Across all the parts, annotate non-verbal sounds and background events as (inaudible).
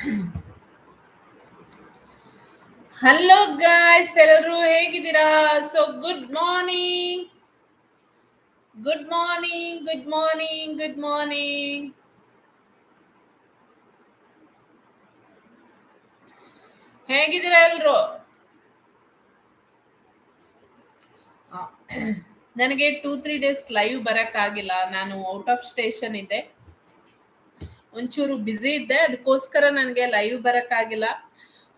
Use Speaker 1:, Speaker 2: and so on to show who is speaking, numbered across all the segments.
Speaker 1: (clears throat) Hello guys ಎಲ್ಲರೂ ಹೇಗಿದ್ದೀರಾ? So good morning good morning good morning good morning ಹೇಗಿದ್ದೀರಾ ಎಲ್ರು? (clears throat) ನನಗೆ ಟೂ ತ್ರೀ ಡೇಸ್ ಲೈವ್ ಬರಕ್ಕಾಗಿಲ್ಲ. ನಾನು ಔಟ್ ಆಫ್ ಸ್ಟೇಷನ್ ಇದ್ದೆ. ಒಂಚೂರು ಬ್ಯುಸಿ ಇದ್ದೆ. ಅದಕ್ಕೋಸ್ಕರ ನನಗೆ ಲೈವ್ ಬರೋಕ್ಕಾಗಿಲ್ಲ.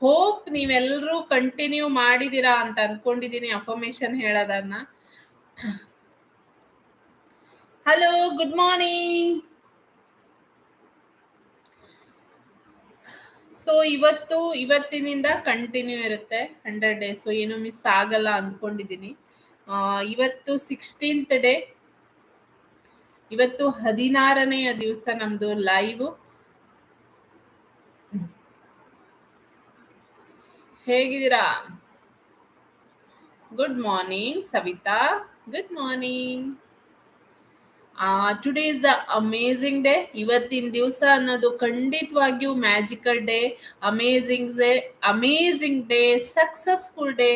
Speaker 1: ಹೋಪ್ ನೀವೆಲ್ಲರೂ ಕಂಟಿನ್ಯೂ ಮಾಡಿದ್ದೀರಾ ಅಂತ ಅನ್ಕೊಂಡಿದ್ದೀನಿ ಅಫರ್ಮೇಶನ್ ಹೇಳೋದನ್ನ. ಹಲೋ ಗುಡ್ ಮಾರ್ನಿಂಗ್ ಸೊ ಇವತ್ತು, ಇವತ್ತಿನಿಂದ ಕಂಟಿನ್ಯೂ ಇರುತ್ತೆ ಹಂಡ್ರೆಡ್ ಡೇಸ್ ಏನು ಮಿಸ್ ಆಗಲ್ಲ ಅಂದ್ಕೊಂಡಿದ್ದೀನಿ ಇವತ್ತು ಸಿಕ್ಸ್ಟೀನ್ತ್ ಡೇ ಇವತ್ತು ಹದಿನಾರನೆಯ ದಿವಸ ನಮ್ದು ಲೈವ್ ಹೇಗಿದ್ದೀರಾ? Good morning Savita. Good morning today is the amazing day ಇವತ್ತಿನ ದಿವಸ ಅನ್ನೋದು ಖಂಡಿತವಾಗಿಯೂ magical day amazing day amazing day successful day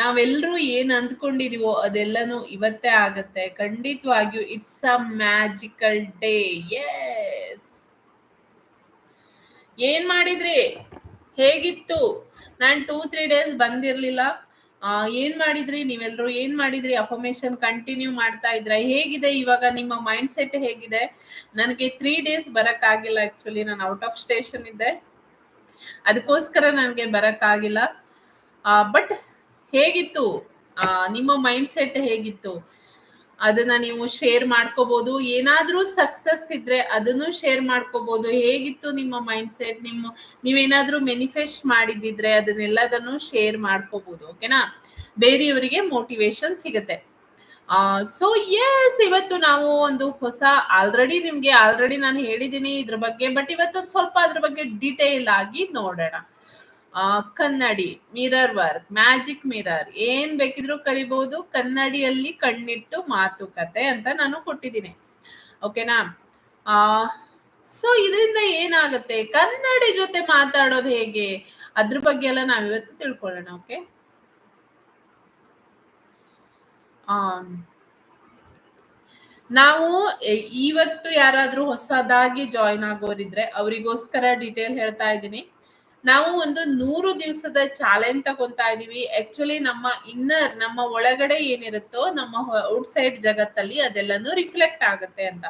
Speaker 1: ನಾವೆಲ್ಲರೂ ಏನ್ ಅಂದ್ಕೊಂಡಿದೀವೋ ಅದೆಲ್ಲಾನು ಇವತ್ತೇ ಆಗತ್ತೆ. ಖಂಡಿತವಾಗಿಯೂ it's a magical day yes ಏನ್ ಮಾಡಿದ್ರಿ? ಹೇಗಿತ್ತು? ನಾನ್ ಟೂ ತ್ರೀ ಡೇಸ್ ಬಂದಿರ್ಲಿಲ್ಲ. ಏನ್ ಮಾಡಿದ್ರಿ? ನೀವೆಲ್ರು ಏನ್ ಮಾಡಿದ್ರಿ? ಅಫರ್ಮೇಶನ್ ಕಂಟಿನ್ಯೂ ಮಾಡ್ತಾ ಇದ್ರ? ಹೇಗಿದೆ ಇವಾಗ? ನಿಮ್ಮ ಮೈಂಡ್ ಸೆಟ್ ಹೇಗಿದೆ? ನನಗೆ ತ್ರೀ ಡೇಸ್ ಬರಕ್ ಆಗಿಲ್ಲ ಆಕ್ಚುಲಿ ನಾನು ಔಟ್ ಆಫ್ ಸ್ಟೇಷನ್ ಇದ್ದೆ. ಅದಕ್ಕೋಸ್ಕರ ನನಗೆ ಬರಕ್ ಆಗಿಲ್ಲ ಬಟ್ ಹೇಗಿತ್ತು? ನಿಮ್ಮ ಮೈಂಡ್ ಸೆಟ್ ಹೇಗಿತ್ತು? ಅದನ್ನ ನೀವು ಶೇರ್ ಮಾಡ್ಕೋಬಹುದು ಏನಾದ್ರೂ ಸಕ್ಸಸ್ ಇದ್ರೆ ಅದನ್ನು ಶೇರ್ ಮಾಡ್ಕೋಬಹುದು ಹೇಗಿತ್ತು ನಿಮ್ಮ ಮೈಂಡ್ ಸೆಟ್ ನಿಮ್ಮ, ನೀವೇನಾದ್ರೂ ಮೆನಿಫೆಸ್ಟ್ ಮಾಡಿದಿದ್ರೆ ಅದನ್ನೆಲ್ಲದನ್ನು ಶೇರ್ ಮಾಡ್ಕೋಬಹುದು ಓಕೆನಾ ಬೇರೆಯವರಿಗೆ ಮೋಟಿವೇಶನ್ ಸಿಗುತ್ತೆ. ಸೊ ಎಸ್ ಇವತ್ತು ನಾವು ಒಂದು ಹೊಸ ಆಲ್ರೆಡಿ ನಿಮ್ಗೆ ಆಲ್ರೆಡಿ ನಾನು ಹೇಳಿದ್ದೀನಿ ಇದ್ರ ಬಗ್ಗೆ ಬಟ್ ಇವತ್ತೊಂದು ಸ್ವಲ್ಪ ಅದ್ರ ಬಗ್ಗೆ ಡೀಟೇಲ್ ಆಗಿ ನೋಡೋಣ. ಕನ್ನಡಿ ಮಿರರ್ ವರ್ಕ್ ಮ್ಯಾಜಿಕ್ ಮಿರರ್ ಏನ್ ಬೇಕಿದ್ರು ಕರಿಬಹುದು ಕನ್ನಡಿಯಲ್ಲಿ ಕಣ್ಣಿಟ್ಟು ಮಾತುಕತೆ ಅಂತ ನಾನು ಕೊಟ್ಟಿದ್ದೀನಿ. ಓಕೆನಾ ಆ ಸೊ ಇದರಿಂದ ಏನಾಗುತ್ತೆ? ಕನ್ನಡಿ ಜೊತೆ ಮಾತಾಡೋದು ಹೇಗೆ? ಅದ್ರ ಬಗ್ಗೆ ಎಲ್ಲ ನಾವಿವತ್ತು ತಿಳ್ಕೊಳ್ಳೋಣ ಓಕೆ ಆ, ನಾವು ಇವತ್ತು ಯಾರಾದ್ರೂ ಹೊಸದಾಗಿ ಜಾಯಿನ್ ಆಗೋರಿದ್ರೆ ಅವರಿಗೋಸ್ಕರ ಡೀಟೇಲ್ ಹೇಳ್ತಾ ಇದ್ದೀನಿ. ನಾವು ಒಂದು ನೂರು ದಿವಸದ ಚಾಲೆಂಜ್ ತಗೊಂತಾ ಇದೀವಿ. ಆಕ್ಚುಲಿ ನಮ್ಮ ಇನ್ನರ್ ನಮ್ಮ ಒಳಗಡೆ ಏನಿರುತ್ತೋ ನಮ್ಮ ಔಟ್ಸೈಡ್ ಜಗತ್ತಲ್ಲಿ ಅದೆಲ್ಲನೂ ರಿಫ್ಲೆಕ್ಟ್ ಆಗುತ್ತೆ ಅಂತ.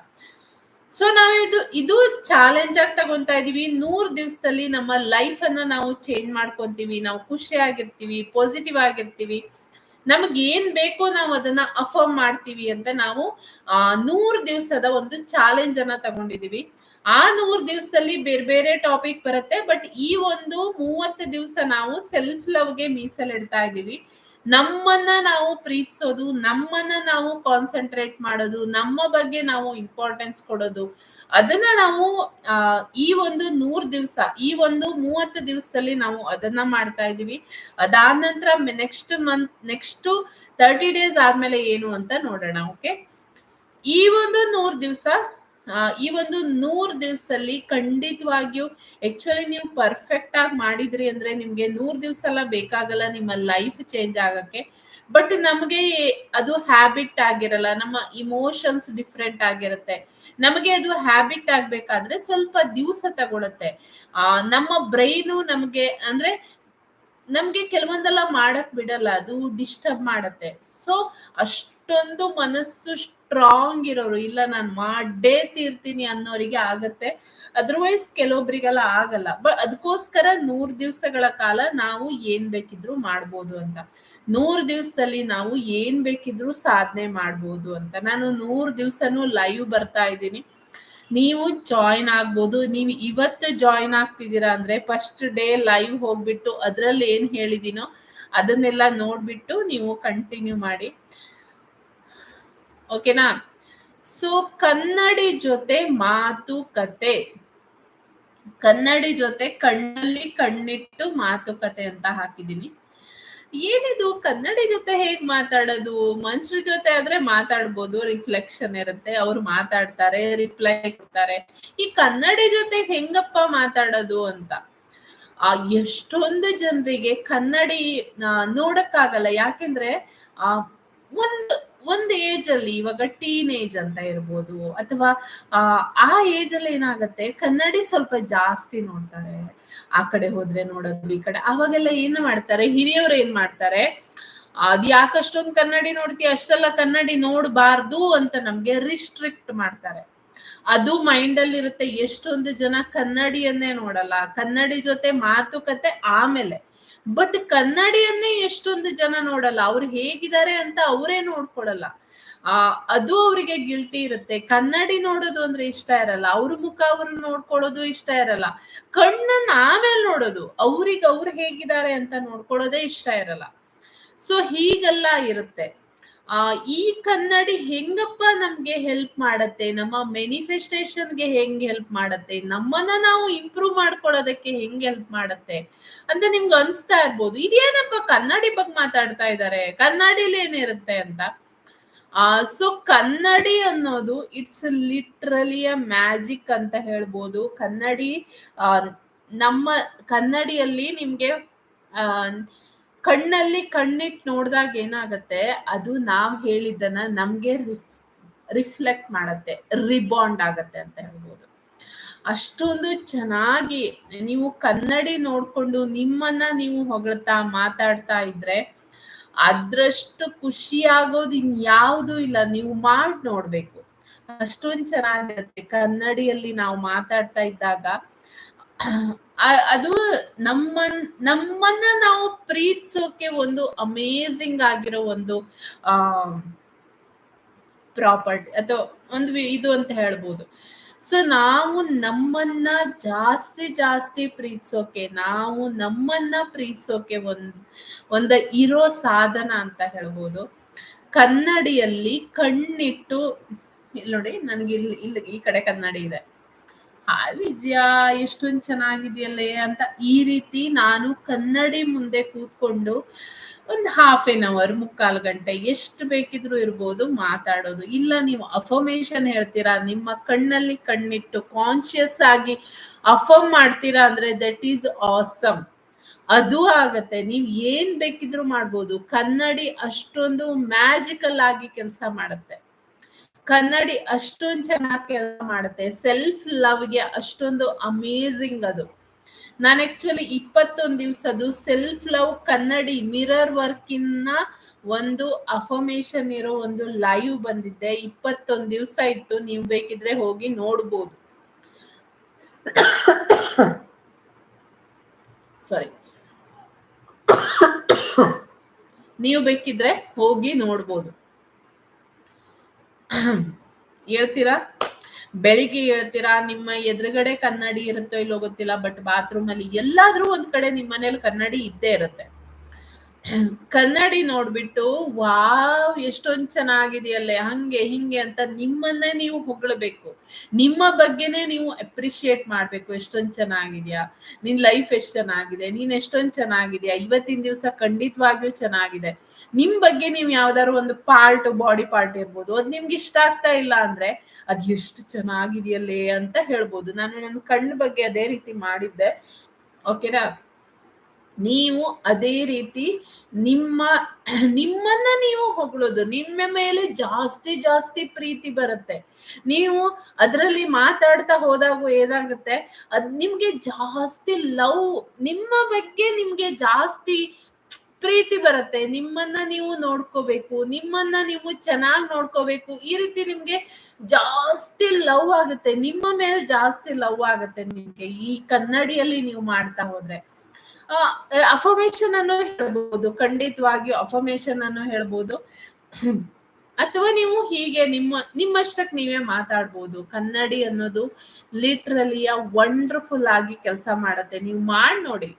Speaker 1: ಸೊ ನಾವು ಇದು ಇದು ಚಾಲೆಂಜ್ ಆಗಿ ತಗೊಂತಾ ಇದೀವಿ. ನೂರ್ ದಿವಸದಲ್ಲಿ ನಮ್ಮ ಲೈಫ್ ಅನ್ನ ನಾವು ಚೇಂಜ್ ಮಾಡ್ಕೊಂತೀವಿ. ನಾವು ಖುಷಿಯಾಗಿರ್ತೀವಿ ಪಾಸಿಟಿವ್ ಆಗಿರ್ತೀವಿ. ನಮ್ಗೆ ಏನ್ ಬೇಕೋ ನಾವು ಅದನ್ನ ಅಫರ್ಮ್ ಮಾಡ್ತೀವಿ ಅಂತ ನಾವು, ಆ, ನೂರ್ ದಿವಸದ ಒಂದು ಚಾಲೆಂಜ್ ಅನ್ನ ತಗೊಂಡಿದೀವಿ. ಆ ನೂರ್ ದಿವಸದಲ್ಲಿ ಬೇರೆ ಬೇರೆ ಟಾಪಿಕ್ ಬರುತ್ತೆ ಬಟ್ ಈ ಒಂದು ಮೂವತ್ತು ದಿವಸ ನಾವು ಸೆಲ್ಫ್ ಲವ್ಗೆ ಮೀಸಲಿಡ್ತಾ ಇದೀವಿ ನಮ್ಮನ್ನ ನಾವು ಪ್ರೀತಿಸೋದು, ನಮ್ಮನ್ನ ನಾವು ಕಾನ್ಸಂಟ್ರೇಟ್ ಮಾಡೋದು, ನಮ್ಮ ಬಗ್ಗೆ ನಾವು ಇಂಪಾರ್ಟೆನ್ಸ್ ಕೊಡೋದು, ಅದನ್ನ ನಾವು ಈ ಒಂದು ನೂರ್ ದಿವಸ, ಈ ಒಂದು ಮೂವತ್ತು ದಿವಸದಲ್ಲಿ ನಾವು ಅದನ್ನ ಮಾಡ್ತಾ ಇದೀವಿ ಅದಾದ ನಂತರ next month next thirty days ಆದ್ಮೇಲೆ ಏನು ಅಂತ ನೋಡೋಣ ಓಕೆ ಈ ಒಂದು ನೂರ್ ದಿವಸ ಈ ಒಂದು ನೂರ್ ದಿವಸದಲ್ಲಿ ಖಂಡಿತವಾಗಿಯೂ ಆಕ್ಚುಲಿ ನೀವು ಪರ್ಫೆಕ್ಟ್ ಆಗಿ ಮಾಡಿದ್ರಿ ಅಂದ್ರೆ ನಿಮ್ಗೆ ನೂರ್ ದಿವಸ ಎಲ್ಲ ಬೇಕಾಗಲ್ಲ ನಿಮ್ಮ ಲೈಫ್ ಚೇಂಜ್ ಆಗಕ್ಕೆ. ಬಟ್ ನಮಗೆ ಅದು ಹ್ಯಾಬಿಟ್ ಆಗಿರಲ್ಲ, ನಮ್ಮ ಇಮೋಷನ್ಸ್ ಡಿಫ್ರೆಂಟ್ ಆಗಿರುತ್ತೆ. ನಮಗೆ ಅದು ಹ್ಯಾಬಿಟ್ ಆಗ್ಬೇಕಾದ್ರೆ ಸ್ವಲ್ಪ ದಿವಸ ತಗೊಳತ್ತೆ. ಆ, ನಮ್ಮ ಬ್ರೈನು ನಮಗೆ ಅಂದ್ರೆ ನಮ್ಗೆ ಕೆಲವೊಂದೆಲ್ಲ ಮಾಡಕ್ ಬಿಡಲ್ಲ, ಅದು ಡಿಸ್ಟರ್ಬ್ ಮಾಡತ್ತೆ. ಸೊ ಅಷ್ಟೊಂದು ಮನಸ್ಸು ಸ್ಟ್ರಾಂಗ್ ಇರೋರು, ಇಲ್ಲ ನಾನು ಮಾಡೇ ತೀರ್ತೀನಿ ಅನ್ನೋರಿಗೆ ಆಗತ್ತೆ. ಅದರ್ವೈಸ್ ಕೆಲವೊಬ್ರಿಗೆಲ್ಲ ಆಗಲ್ಲ. ಬಟ್ ಅದಕ್ಕೋಸ್ಕರ ನೂರ್ ದಿವಸಗಳ ಕಾಲ ನಾವು ಏನ್ ಬೇಕಿದ್ರು ಮಾಡ್ಬೋದು ಅಂತ. ನೂರ್ ದಿವಸದಲ್ಲಿ ನಾವು ಏನ್ ಬೇಕಿದ್ರು ಸಾಧನೆ ಮಾಡ್ಬೋದು ಅಂತ. ನಾನು ನೂರ್ ದಿವಸನೂ ಲೈವ್ ಬರ್ತಾ ಇದ್ದೀನಿ. ನೀವು ಜಾಯಿನ್ ಆಗ್ಬೋದು. ನೀವು ಇವತ್ತು ಜಾಯಿನ್ ಆಗ್ತಿದ್ದೀರಾ ಅಂದ್ರೆ ಫಸ್ಟ್ ಡೇ ಲೈವ್ ಹೋಗ್ಬಿಟ್ಟು ಅದ್ರಲ್ಲಿ ಏನ್ ಹೇಳಿದೀನೋ ಅದನ್ನೆಲ್ಲ ನೋಡ್ಬಿಟ್ಟು ನೀವು ಕಂಟಿನ್ಯೂ ಮಾಡಿ. ಓಕೆನಾ ಸೊ ಕನ್ನಡಿ ಜೊತೆ ಮಾತುಕತೆ ಕನ್ನಡಿ ಜೊತೆ ಕಣ್ಣಲ್ಲಿ ಕಣ್ಣಿಟ್ಟು ಮಾತುಕತೆ ಅಂತ ಹಾಕಿದೀನಿ ಏನಿದು ಕನ್ನಡಿ ಜೊತೆ ಹೇಗ್ ಮಾತಾಡೋದು? ಮನುಷ್ಯರ ಜೊತೆ ಆದ್ರೆ ಮಾತಾಡ್ಬೋದು, ರಿಫ್ಲೆಕ್ಷನ್ ಇರುತ್ತೆ. ಅವ್ರು ಮಾತಾಡ್ತಾರೆ, ರಿಪ್ಲೈ ಕೊಡ್ತಾರೆ. ಈ ಕನ್ನಡಿ ಜೊತೆ ಹೆಂಗಪ್ಪ ಮಾತಾಡೋದು ಅಂತ. ಆ ಎಷ್ಟೊಂದು ಜನರಿಗೆ ಕನ್ನಡಿ ನೋಡಕ್ಕಾಗಲ್ಲ. ಯಾಕೆಂದ್ರೆ ಆ ಒಂದು ಒಂದು ಏಜ್ ಅಲ್ಲಿ ಇವಾಗ ಟೀನ್ ಏಜ್ ಅಂತ ಇರ್ಬೋದು ಅಥವಾ ಆ ಏಜ್ ಅಲ್ಲಿ ಏನಾಗತ್ತೆ ಕನ್ನಡಿ ಸ್ವಲ್ಪ ಜಾಸ್ತಿ ನೋಡ್ತಾರೆ. ಆ ಕಡೆ ಹೋದ್ರೆ ನೋಡೋದು, ಈ ಕಡೆ ಅವಾಗೆಲ್ಲ ಏನ್ ಮಾಡ್ತಾರೆ ಹಿರಿಯವ್ರು ಏನ್ ಮಾಡ್ತಾರೆ, ಅದ್ ಯಾಕೆ ಅಷ್ಟೊಂದು ಕನ್ನಡಿ ನೋಡ್ತೀಯ? ಅಷ್ಟೆಲ್ಲ ಕನ್ನಡಿ ನೋಡ್ಬಾರ್ದು ಅಂತ ನಮ್ಗೆ ರಿಸ್ಟ್ರಿಕ್ಟ್ ಮಾಡ್ತಾರೆ. ಅದು ಮೈಂಡ್ ಅಲ್ಲಿ ಇರುತ್ತೆ. ಎಷ್ಟೊಂದು ಜನ ಕನ್ನಡಿಯನ್ನೇ ನೋಡಲ್ಲ. ಕನ್ನಡಿ ಜೊತೆ ಮಾತುಕತೆ ಆಮೇಲೆ. ಬಟ್ ಕನ್ನಡಿಯನ್ನೇ ಎಷ್ಟೊಂದು ಜನ ನೋಡಲ್ಲ. ಅವ್ರು ಹೇಗಿದ್ದಾರೆ ಅಂತ ಅವರೇ ನೋಡ್ಕೊಳಲ್ಲ. ಆ, ಅದು ಅವ್ರಿಗೆ ಗಿಲ್ಟಿ ಇರುತ್ತೆ. ಕನ್ನಡಿ ನೋಡೋದು ಅಂದ್ರೆ ಇಷ್ಟ ಇರಲ್ಲ. ಅವ್ರ ಮುಖ ಅವ್ರು ನೋಡ್ಕೊಳ್ಳೋದು ಇಷ್ಟ ಇರಲ್ಲ. ಕಣ್ಣನ್ನ ಆಮೇಲೆ ನೋಡೋದು. ಅವ್ರಿಗೆ ಅವ್ರು ಹೇಗಿದ್ದಾರೆ ಅಂತ ನೋಡ್ಕೊಳ್ಳೋದೇ ಇಷ್ಟ ಇರಲ್ಲ. ಸೊ ಹೀಗೆಲ್ಲ ಇರುತ್ತೆ. ಆ, ಈ ಕನ್ನಡಿ ಹೆಂಗಪ್ಪ ನಮ್ಗೆ ಹೆಲ್ಪ್ ಮಾಡತ್ತೆ? ನಮ್ಮ ಮೆನಿಫೆಸ್ಟೇಷನ್ಗೆ ಹೆಂಗ್ ಹೆಲ್ಪ್ ಮಾಡತ್ತೆ? ನಮ್ಮನ್ನ ನಾವು ಇಂಪ್ರೂವ್ ಮಾಡ್ಕೊಳ್ಳೋದಕ್ಕೆ ಹೆಂಗ್ ಹೆಲ್ಪ್ ಮಾಡತ್ತೆ? ಅಂತ ನಿಮ್ಗೆ ಅನ್ಸ್ತಾ ಇರ್ಬೋದು. ಇದೇನಪ್ಪ ಕನ್ನಡಿ ಬಗ್ಗೆ ಮಾತಾಡ್ತಾ ಇದ್ದಾರೆ. ಕನ್ನಡಿಲಿ ಏನಿರುತ್ತೆ ಅಂತ. ಆ ಸೊ ಕನ್ನಡಿ ಅನ್ನೋದು ಇಟ್ಸ್ ಲಿಟ್ರಲಿ ಅ ಮ್ಯಾಜಿಕ್ ಅಂತ ಹೇಳ್ಬೋದು. ಕನ್ನಡಿ ನಮ್ಮ ಕನ್ನಡಿಯಲ್ಲಿ ನಿಮ್ಗೆ ಕಣ್ಣಲ್ಲಿ ಕಣ್ಣಿಟ್ಟು ನೋಡಿದಾಗ ಏನಾಗತ್ತೆ, ಅದು ನಾವು ಹೇಳಿದ್ದನ್ನ ನಮ್ಗೆ ರಿಫ್ ರಿಫ್ಲೆಕ್ಟ್ ಮಾಡತ್ತೆ. ರಿಬಾಂಡ್ ಆಗತ್ತೆ ಅಂತ ಹೇಳ್ಬೋದು. ಅಷ್ಟೊಂದು ಚೆನ್ನಾಗಿ ನೀವು ಕನ್ನಡಿ ನೋಡ್ಕೊಂಡು ನಿಮ್ಮನ್ನ ನೀವು ಹೊಗಳ್ತಾ, ಮಾತಾಡ್ತಾ ಇದ್ರೆ ಅದ್ರಷ್ಟು ಖುಷಿ ಆಗೋದು ಇನ್ಯಾವುದೂ ಇಲ್ಲ. ನೀವು ಮಾಡಿ ನೋಡ್ಬೇಕು. ಅಷ್ಟೊಂದು ಚೆನ್ನಾಗಿರುತ್ತೆ. ಕನ್ನಡಿಯಲ್ಲಿ ನಾವು ಮಾತಾಡ್ತಾ ಇದ್ದಾಗ ಅದು ನಮ್ಮನ್ ನಮ್ಮನ್ನ ನಾವು ಪ್ರೀತಿಸೋಕೆ ಒಂದು ಅಮೇಝಿಂಗ್ ಆಗಿರೋ ಒಂದು ಆ ಪ್ರಾಪರ್ಟಿ ಅಥವಾ ಒಂದು ಇದು ಅಂತ ಹೇಳ್ಬೋದು. ಸೊ ನಾವು ನಮ್ಮನ್ನ ಜಾಸ್ತಿ ಜಾಸ್ತಿ ಪ್ರೀತಿಸೋಕೆ, ನಾವು ನಮ್ಮನ್ನ ಪ್ರೀತಿಸೋಕೆ ಒಂದ್ ಒಂದ ಇರೋ ಸಾಧನ ಅಂತ ಹೇಳ್ಬೋದು. ಕನ್ನಡಿಯಲ್ಲಿ ಕಣ್ಣಿಟ್ಟು ಇಲ್ಲಿ ನೋಡಿ ನನ್ಗೆ ಇಲ್ಲಿ ಇಲ್ಲಿ ಈ ಕಡೆ ಕನ್ನಡಿ ಇದೆ. ಹಾಯ್ ವಿಜಯ ಎಷ್ಟೊಂದು ಚೆನ್ನಾಗಿದೆಯಲ್ಲೇ ಅಂತ ಈ ರೀತಿ ನಾನು ಕನ್ನಡಿ ಮುಂದೆ ಕೂತ್ಕೊಂಡು ಒಂದು ಹಾಫ್ ಎನ್ ಅವರ್, ಮುಕ್ಕಾಲು ಗಂಟೆ ಎಷ್ಟು ಬೇಕಿದ್ರು ಇರ್ಬೋದು ಮಾತಾಡೋದು. ಇಲ್ಲ ನೀವು ಅಫರ್ಮೇಷನ್ ಹೇಳ್ತೀರಾ, ನಿಮ್ಮ ಕಣ್ಣಲ್ಲಿ ಕಣ್ಣಿಟ್ಟು ಕಾನ್ಶಿಯಸ್ ಆಗಿ ಅಫರ್ಮ್ ಮಾಡ್ತೀರಾ ಅಂದ್ರೆ ದಟ್ ಈಸ್ ಆಸಮ್. ಅದು ಆಗತ್ತೆ. ನೀವು ಏನ್ ಬೇಕಿದ್ರು ಮಾಡ್ಬೋದು. ಕನ್ನಡಿ ಅಷ್ಟೊಂದು ಮ್ಯಾಜಿಕಲ್ ಆಗಿ ಕೆಲಸ ಮಾಡತ್ತೆ. ಕನ್ನಡಿ ಅಷ್ಟೊಂದು ಚೆನ್ನಾಗಿ ಕೆಲಸ ಮಾಡುತ್ತೆ ಸೆಲ್ಫ್ ಲವ್‌ಗೆ ಅಷ್ಟೊಂದು ಅಮೇಝಿಂಗ್ ಅದು. ನಾನ್ ಆಕ್ಚುಲಿ ಇಪ್ಪತ್ತೊಂದು ದಿವಸದು ಸೆಲ್ಫ್ ಲವ್ ಕನ್ನಡಿ ಮಿರರ್ ವರ್ಕಿನ ಒಂದು ಅಫರ್ಮೇಷನ್ ಇರೋ ಒಂದು ಲೈವ್ ಬಂದಿದ್ದೆ. 21 ದಿವಸ ಇತ್ತು. ನೀವು ಬೇಕಿದ್ರೆ ಹೋಗಿ ನೋಡ್ಬೋದು. ಸಾರಿ. (coughs) ನೀವು ಬೇಕಿದ್ರೆ ಹೋಗಿ ನೋಡ್ಬೋದು. (clears throat) ಹೇಳ್ತೀರಾ? ಬೆಳಿಗ್ಗೆ ಹೇಳ್ತೀರಾ, ನಿಮ್ಮ ಎದುರುಗಡೆ ಕನ್ನಡಿ ಇರುತ್ತೋ ಇಲ್ಲೋ ಗೊತ್ತಿಲ್ಲ. ಬಟ್ ಬಾತ್ರೂಮ್ ಅಲ್ಲಿ ಎಲ್ಲಾದ್ರೂ ಒಂದ್ ಕಡೆ ನಿಮ್ಮನೇಲಿ ಕನ್ನಡಿ ಇದ್ದೇ ಇರುತ್ತೆ. ಕನ್ನಡಿ ನೋಡ್ಬಿಟ್ಟು, ವಾವ್! ಎಷ್ಟೊಂದ್ ಚೆನ್ನಾಗಿದೆಯಲ್ಲೇ, ಹಂಗೆ, ಹಿಂಗೆ ಅಂತ ನಿಮ್ಮನ್ನೇ ನೀವು ಹೊಗಳಬೇಕು ನಿಮ್ಮ ಬಗ್ಗೆನೇ ನೀವು ಅಪ್ರಿಶಿಯೇಟ್ ಮಾಡ್ಬೇಕು. ಎಷ್ಟೊಂದ್ ಚೆನ್ನಾಗಿದ್ಯಾ? ನಿನ್ ಲೈಫ್ ಎಷ್ಟ್ ಚೆನ್ನಾಗಿದೆ. ನೀನ್ ಎಷ್ಟೊಂದ್ ಚೆನ್ನಾಗಿದ್ಯಾ? ಇವತ್ತಿನ ದಿವ್ಸ ಖಂಡಿತವಾಗಿಯೂ ಚೆನ್ನಾಗಿದೆ. ನಿಮ್ ಬಗ್ಗೆ ನೀವ್ ಯಾವ್ದಾದ್ರು ಒಂದು ಪಾರ್ಟ್ ಬಾಡಿ ಪಾರ್ಟ್ ಇರ್ಬೋದು. ಅದ್ ನಿಮ್ಗೆ ಇಷ್ಟ ಆಗ್ತಾ ಇಲ್ಲ ಅಂದ್ರೆ, ಅದ್ ಎಷ್ಟು ಚೆನ್ನಾಗಿದೆಯಲ್ಲೇ ಅಂತ ಹೇಳ್ಬೋದು. ನಾನು ನನ್ನ ಕಣ್ಣ ಬಗ್ಗೆ ಅದೇ ರೀತಿ ಮಾಡಿದ್ದೆ. ಓಕೆನಾ? ನೀವು ಅದೇ ರೀತಿ ನಿಮ್ಮ ನಿಮ್ಮನ್ನ ನೀವು ಹೊಗಳೋದು. ನಿಮ್ಮ ಮೇಲೆ ಜಾಸ್ತಿ ಜಾಸ್ತಿ ಪ್ರೀತಿ ಬರುತ್ತೆ. ನೀವು ಅದರಲ್ಲಿ ಮಾತಾಡ್ತಾ ಹೋದಾಗ ಏನಾಗುತ್ತೆ, ಅದ್ ನಿಮ್ಗೆ ಜಾಸ್ತಿ ಲವ್ ನಿಮ್ಮ ಬಗ್ಗೆ ನಿಮ್ಗೆ ಜಾಸ್ತಿ ಪ್ರೀತಿ ಬರುತ್ತೆ. ನಿಮ್ಮನ್ನ ನೀವು ನೋಡ್ಕೋಬೇಕು. ನಿಮ್ಮನ್ನ ನೀವು ಚೆನ್ನಾಗಿ ನೋಡ್ಕೋಬೇಕು. ಈ ರೀತಿ ನಿಮ್ಗೆ ಜಾಸ್ತಿ ಲವ್ ಆಗುತ್ತೆ. ನಿಮ್ಮ ಮೇಲೆ ಜಾಸ್ತಿ ಲವ್ ಆಗುತ್ತೆ ನಿಮ್ಗೆ. ಈ ಕನ್ನಡಿಯಲ್ಲಿ ನೀವು ಮಾಡ್ತಾ ಹೋದ್ರೆ. ಆ ಅಫರ್ಮೇಷನ್ ಅನ್ನು ಹೇಳ್ಬೋದು. ಖಂಡಿತವಾಗಿಯೂ ಅಫರ್ಮೇಷನ್ ಅನ್ನು ಹೇಳ್ಬೋದು. (clears throat) ಅಥವಾ ನೀವು ಹೀಗೆ ನಿಮ್ಮ ನಿಮ್ಮಷ್ಟಕ್ಕೆ ನೀವೇ ಮಾತಾಡ್ಬೋದು. ಕನ್ನಡಿ ಅನ್ನೋದು ಲಿಟ್ರಲಿಯ ವಂಡರ್‌ಫುಲ್ ಆಗಿ ಕೆಲಸ ಮಾಡುತ್ತೆ ನೀವು ಮಾಡಿ ನೋಡಿ.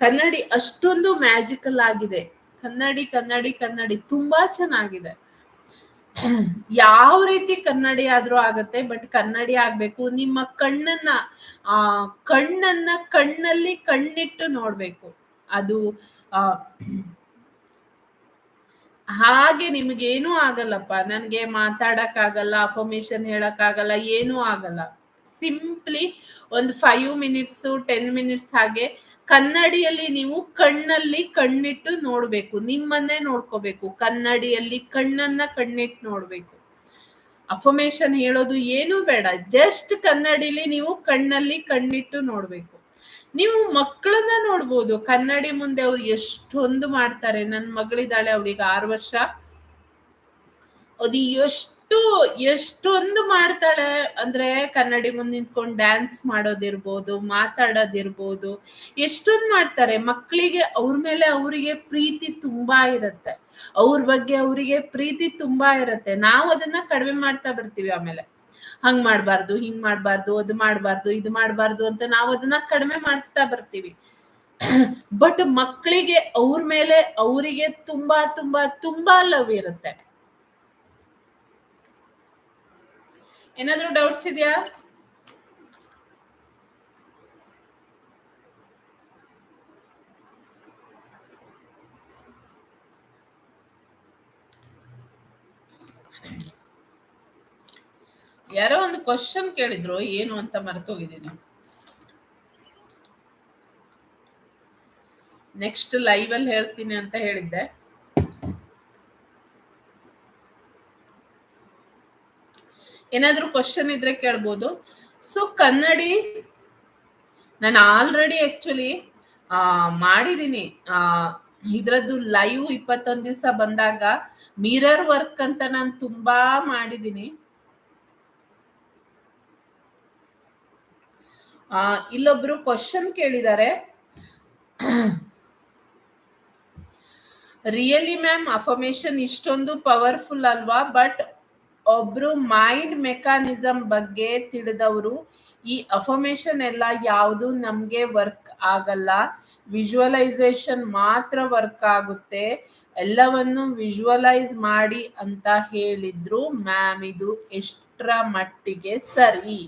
Speaker 1: ಕನ್ನಡಿ ಅಷ್ಟೊಂದು ಮ್ಯಾಜಿಕಲ್ ಆಗಿದೆ. ಕನ್ನಡಿ, ಕನ್ನಡಿ, ಕನ್ನಡಿ ತುಂಬಾ ಚೆನ್ನಾಗಿದೆ. ಯಾವ ರೀತಿ ಕನ್ನಡಿ ಆದ್ರೂ ಆಗತ್ತೆ. ಬಟ್ ಕನ್ನಡಿ ಆಗ್ಬೇಕು. ನಿಮ್ಮ ಕಣ್ಣನ್ನ, ಆ, ಕಣ್ಣನ್ನ ಕಣ್ಣಲ್ಲಿ ಕಣ್ಣಿಟ್ಟು ನೋಡ್ಬೇಕು. ಅದು, ಆ, ಹಾಗೆ ನಿಮ್ಗೇನು ಆಗಲ್ಲಪ್ಪ ನನಗೆ ಮಾತಾಡಕ್ಕಾಗಲ್ಲ ಅಫರ್ಮೇಷನ್ ಹೇಳಕ್ಕಾಗಲ್ಲ, ಏನೂ ಆಗಲ್ಲ ಸಿಂಪ್ಲಿ ಒಂದು ಫೈವ್ ಮಿನಿಟ್ಸು ಟೆನ್ ಮಿನಿಟ್ಸ್ ಹಾಗೆ ಕನ್ನಡಿಯಲ್ಲಿ ನೀವು ಕಣ್ಣಲ್ಲಿ ಕಣ್ಣಿಟ್ಟು ನೋಡ್ಬೇಕು, ನಿಮ್ಮನ್ನೇ ನೋಡ್ಕೋಬೇಕು, ಕನ್ನಡಿಯಲ್ಲಿ ಕಣ್ಣನ್ನ ಕಣ್ಣಿಟ್ಟು ನೋಡ್ಬೇಕು. ಅಫರ್ಮೇಷನ್ ಹೇಳೋದು ಏನೂ ಬೇಡ ಜಸ್ಟ್ ಕನ್ನಡಿಲಿ ನೀವು ಕಣ್ಣಲ್ಲಿ ಕಣ್ಣಿಟ್ಟು ನೋಡ್ಬೇಕು. ನೀವು ಮಕ್ಕಳನ್ನ ನೋಡ್ಬೋದು, ಕನ್ನಡಿ ಮುಂದೆ ಅವ್ರು ಎಷ್ಟೊಂದು ಮಾಡ್ತಾರೆ ನನ್ನ ಮಗಳಿದ್ದಾಳೆ ಅವಳಿಗೆ ಆರು ವರ್ಷ, ಅದು ಎಷ್ಟು ಎಷ್ಟೊಂದು ಮಾಡ್ತಾಳೆ. ಅಂದ್ರೆ ಕನ್ನಡಿ ಮುಂದೆ ನಿಂತ್ಕೊಂಡು ಡ್ಯಾನ್ಸ್ ಮಾಡೋದಿರ್ಬೋದು, ಮಾತಾಡೋದಿರ್ಬೋದು. ಎಷ್ಟೊಂದು ಮಾಡ್ತಾರೆ. ಮಕ್ಕಳಿಗೆ ಅವ್ರ ಮೇಲೆ ಅವರಿಗೆ ಪ್ರೀತಿ ತುಂಬಾ ಇರುತ್ತೆ. ಅವ್ರ ಬಗ್ಗೆ ಅವರಿಗೆ ಪ್ರೀತಿ ತುಂಬಾ ಇರುತ್ತೆ. ನಾವು ಅದನ್ನ ಕಡಿಮೆ ಮಾಡ್ತಾ ಬರ್ತೀವಿ ಆಮೇಲೆ. ಹಂಗ್ ಮಾಡ್ಬಾರ್ದು, ಹಿಂಗ್ ಮಾಡ್ಬಾರ್ದು, ಅದು ಮಾಡ್ಬಾರ್ದು, ಇದು ಮಾಡ್ಬಾರ್ದು ಅಂತ ನಾವು ಅದನ್ನ ಕಡಿಮೆ ಮಾಡಿಸ್ತಾ ಬರ್ತೀವಿ. ಬಟ್ ಮಕ್ಕಳಿಗೆ ಅವ್ರ ಮೇಲೆ ಅವರಿಗೆ ತುಂಬಾ ತುಂಬಾ ತುಂಬಾ ಲವ್ ಇರುತ್ತೆ. ಏನಾದ್ರೂ ಡೌಟ್ಸ್ ಇದೆಯಾ? ಯಾರೋ ಒಂದು ಕ್ವಶನ್ ಕೇಳಿದ್ರು, ಏನು ಅಂತ ಮರ್ತೋಗಿದ್ದೀನಿ. ನೆಕ್ಸ್ಟ್ ಲೈವ್ ಅಲ್ಲಿ ಹೇಳ್ತೀನಿ ಅಂತ ಹೇಳಿದ್ದೆ. ಏನಾದ್ರೂ ಕ್ವಶನ್ ಇದ್ರೆ ಕೇಳ್ಬೋದು. ಸೊ ಕನ್ನಡಿ ನಾನು ಆಲ್ರೆಡಿ ಆಕ್ಚುಲಿ ಮಾಡಿದೀನಿ. ಆ, ಇದ್ರದ್ದು ಲೈವ್ ಇಪ್ಪತ್ತೊಂದು ದಿವಸ ಬಂದಾಗ ಮಿರರ್ ವರ್ಕ್ ಅಂತ ನಾನು ತುಂಬಾ ಮಾಡಿದೀನಿ. ಆ, ಇಲ್ಲೊಬ್ರು ಕ್ವಶನ್ ಕೇಳಿದ್ದಾರೆ ರಿಯಲಿ ಮ್ಯಾಮ್ ಅಫರ್ಮೇಶನ್ ಇಷ್ಟೊಂದು ಪವರ್ಫುಲ್ ಅಲ್ವಾ? ಬಟ್ ಒಬ್ರು ಮೈಂಡ್ ಮೆಕ್ಯಾನಿಸಮ್ ಬಗ್ಗೆ ತಿಳಿದವರು, ಈ ಅಫರ್ಮೇಶನ್ ಎಲ್ಲ ಯಾವುದು ನಮ್ಗೆ ವರ್ಕ್ ಆಗಲ್ಲ. ವಿಜುವಲೈಸೇಷನ್ ಮಾತ್ರ ವರ್ಕ್ ಆಗುತ್ತೆ. ಎಲ್ಲವನ್ನು ವಿಜುವಲೈಸ್ ಮಾಡಿ ಅಂತ ಹೇಳಿದ್ರು. ಮ್ಯಾಮ್ ಇದು ಎಷ್ಟರ ಮಟ್ಟಿಗೆ ಸರಿ?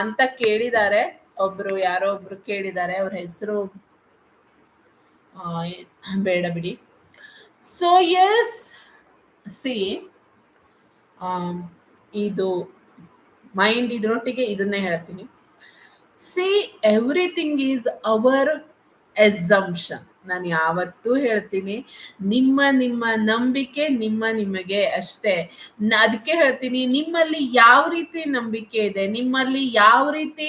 Speaker 1: ಅಂತ ಕೇಳಿದ್ದಾರೆ. ಒಬ್ರು ಯಾರೋ ಒಬ್ರು ಕೇಳಿದ್ದಾರೆ. ಅವ್ರ ಹೆಸರು ಬೇಡ ಬಿಡಿ. ಸೊ ಎಸ್ ಸಿ ಇದು ಮೈಂಡ್ ಇದರೊಟ್ಟಿಗೆ ಇದನ್ನೇ ಹೇಳ್ತೀನಿ. See everything is our assumption ನಾನು ಯಾವತ್ತೂ ಹೇಳ್ತೀನಿ, ನಿಮ್ಮ ನಿಮ್ಮ ನಂಬಿಕೆ ನಿಮ್ಮ ನಿಮಗೆ ಅಷ್ಟೇ. ಅದಕ್ಕೆ ಹೇಳ್ತೀನಿ, ನಿಮ್ಮಲ್ಲಿ ಯಾವ ರೀತಿ ನಂಬಿಕೆ ಇದೆ, ನಿಮ್ಮಲ್ಲಿ ಯಾವ ರೀತಿ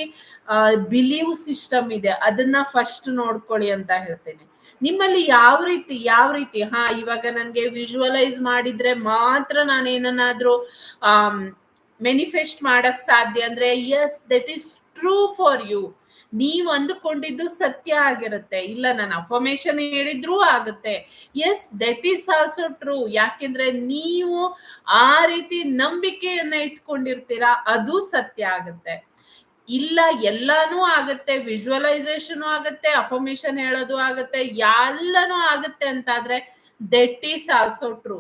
Speaker 1: ಬಿಲೀವ್ ಸಿಸ್ಟಮ್ ಇದೆ, ಅದನ್ನ ಫಸ್ಟ್ ನೋಡ್ಕೊಳ್ಳಿ ಅಂತ ಹೇಳ್ತೇನೆ. ನಿಮ್ಮಲ್ಲಿ ಯಾವ ರೀತಿ ಯಾವ ರೀತಿ? ಹಾ, ಇವಾಗ ನನಗೆ ವಿಜುವಲೈಸ್ ಮಾಡಿದ್ರೆ ಮಾತ್ರ ನಾನು ಏನನ್ನಾದ್ರೂ ಮೆನಿಫೆಸ್ಟ್ ಮಾಡಕ್ ಸಾಧ್ಯ ಅಂದ್ರೆ yes that is true for you ನೀವು ಅಂದುಕೊಂಡಿದ್ದು ಸತ್ಯ ಆಗಿರುತ್ತೆ. ಇಲ್ಲ, ನಾನು ಅಫರ್ಮೇಶನ್ ಹೇಳಿದ್ರೂ ಆಗುತ್ತೆ. Yes that is also true ಯಾಕೆಂದ್ರೆ ನೀವು ಆ ರೀತಿ ನಂಬಿಕೆಯನ್ನ ಇಟ್ಕೊಂಡಿರ್ತೀರಾ, ಅದು ಸತ್ಯ ಆಗುತ್ತೆ. ಇಲ್ಲ, ಎಲ್ಲಾನು ಆಗತ್ತೆ ವಿಜುವಲೈಸೇಷನ್ ಆಗುತ್ತೆ ಅಫರ್ಮೇಶನ್ ಹೇಳೋದು ಆಗತ್ತೆ, ಎಲ್ಲಾನು ಆಗುತ್ತೆ ಅಂತಾದ್ರೆ ದೆಟ್ ಈಸ್ ಆಲ್ಸೋ ಟ್ರೂ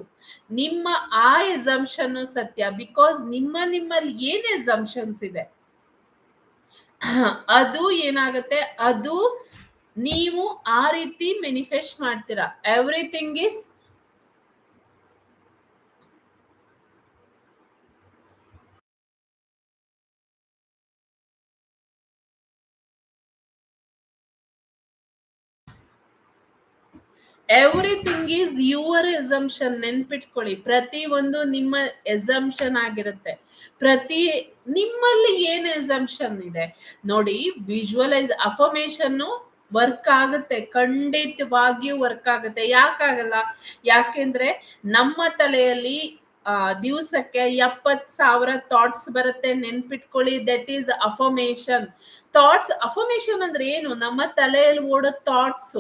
Speaker 1: ನಿಮ್ಮ ಆ ಎಸಂಪ್ಷನ್ ಸತ್ಯ ಬಿಕಾಸ್ ನಿಮ್ಮ ನಿಮ್ಮಲ್ಲಿ ಏನ್ ಎಸಂಪ್ಷನ್ಸ್ ಇದೆ? (clears throat) ಅದು ಏನಾಗುತ್ತೆ? ಅದು ನೀವು ಆ ರೀತಿ ಮೆನಿಫೆಸ್ಟ್ ಮಾಡ್ತೀರಾ. Everything is everything is your assumption ನೆನ್ಪಿಟ್ಕೊಳ್ಳಿ. ಪ್ರತಿ ಒಂದು ನಿಮ್ಮ ಎಸಂಪ್ಷನ್ ಆಗಿರುತ್ತೆ. ಪ್ರತಿ ನಿಮ್ಮಲ್ಲಿ ಏನ್ ಎಸಂಪ್ಷನ್ ಇದೆ? ನೋಡಿ ವಿಜುವಲೈಸ್ ಅಫರ್ಮೇಶನ್ ವರ್ಕ್ ಆಗುತ್ತೆ. ಖಂಡಿತವಾಗಿಯೂ ವರ್ಕ್ ಆಗುತ್ತೆ. ಯಾಕಾಗಲ್ಲ? ಯಾಕೆಂದ್ರೆ ನಮ್ಮ ತಲೆಯಲ್ಲಿ ದಿವಸಕ್ಕೆ ಎಪ್ಪತ್ ಸಾವಿರ ಥಾಟ್ಸ್ ಬರುತ್ತೆ. ನೆನ್ಪಿಟ್ಕೊಳ್ಳಿ. That is affirmation thoughts affirmation ಅಂದ್ರೆ ಏನು? ನಮ್ಮ ತಲೆಯಲ್ಲಿ ಓಡೋ ಥಾಟ್ಸ್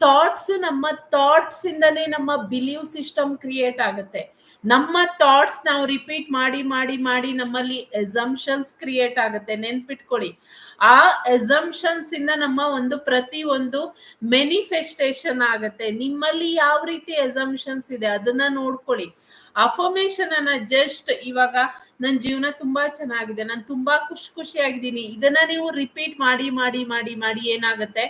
Speaker 1: ಥಾಟ್ಸ್ ನಮ್ಮ ಥಾಟ್ಸ್ ಇಂದನೇ ನಮ್ಮ ಬಿಲೀವ್ ಸಿಸ್ಟಮ್ ಕ್ರಿಯೇಟ್ ಆಗುತ್ತೆ. ನಮ್ಮ ಥಾಟ್ಸ್ ನಾವು ರಿಪೀಟ್ ಮಾಡಿ ಮಾಡಿ ಮಾಡಿ ನಮ್ಮಲ್ಲಿ ಎಸಂಪ್ಷನ್ಸ್ ಕ್ರಿಯೇಟ್ ಆಗುತ್ತೆ. ನೆನ್ಪಿಟ್ಕೊಳ್ಳಿ. ಆ ಎಸಂಪ್ಷನ್ಸ್ ಇಂದ ನಮ್ಮ ಒಂದು ಪ್ರತಿ ಒಂದು ಮೆನಿಫೆಸ್ಟೇಷನ್ ಆಗುತ್ತೆ. ನಿಮ್ಮಲ್ಲಿ ಯಾವ ರೀತಿ ಎಸಂಪ್ಷನ್ಸ್ ಇದೆ ಅದನ್ನ ನೋಡ್ಕೊಳ್ಳಿ. ಅಫರ್ಮೇಶನ್ ಅನ್ನ ಜಸ್ಟ್ ಇವಾಗ ನನ್ನ ಜೀವನ ತುಂಬಾ ಚೆನ್ನಾಗಿದೆ. ನಾನು ತುಂಬಾ ಖುಷಿ ಖುಷಿಯಾಗಿದ್ದೀನಿ. ಇದನ್ನ ನೀವು ರಿಪೀಟ್ ಮಾಡಿ ಮಾಡಿ ಮಾಡಿ ಮಾಡಿ ಏನಾಗುತ್ತೆ?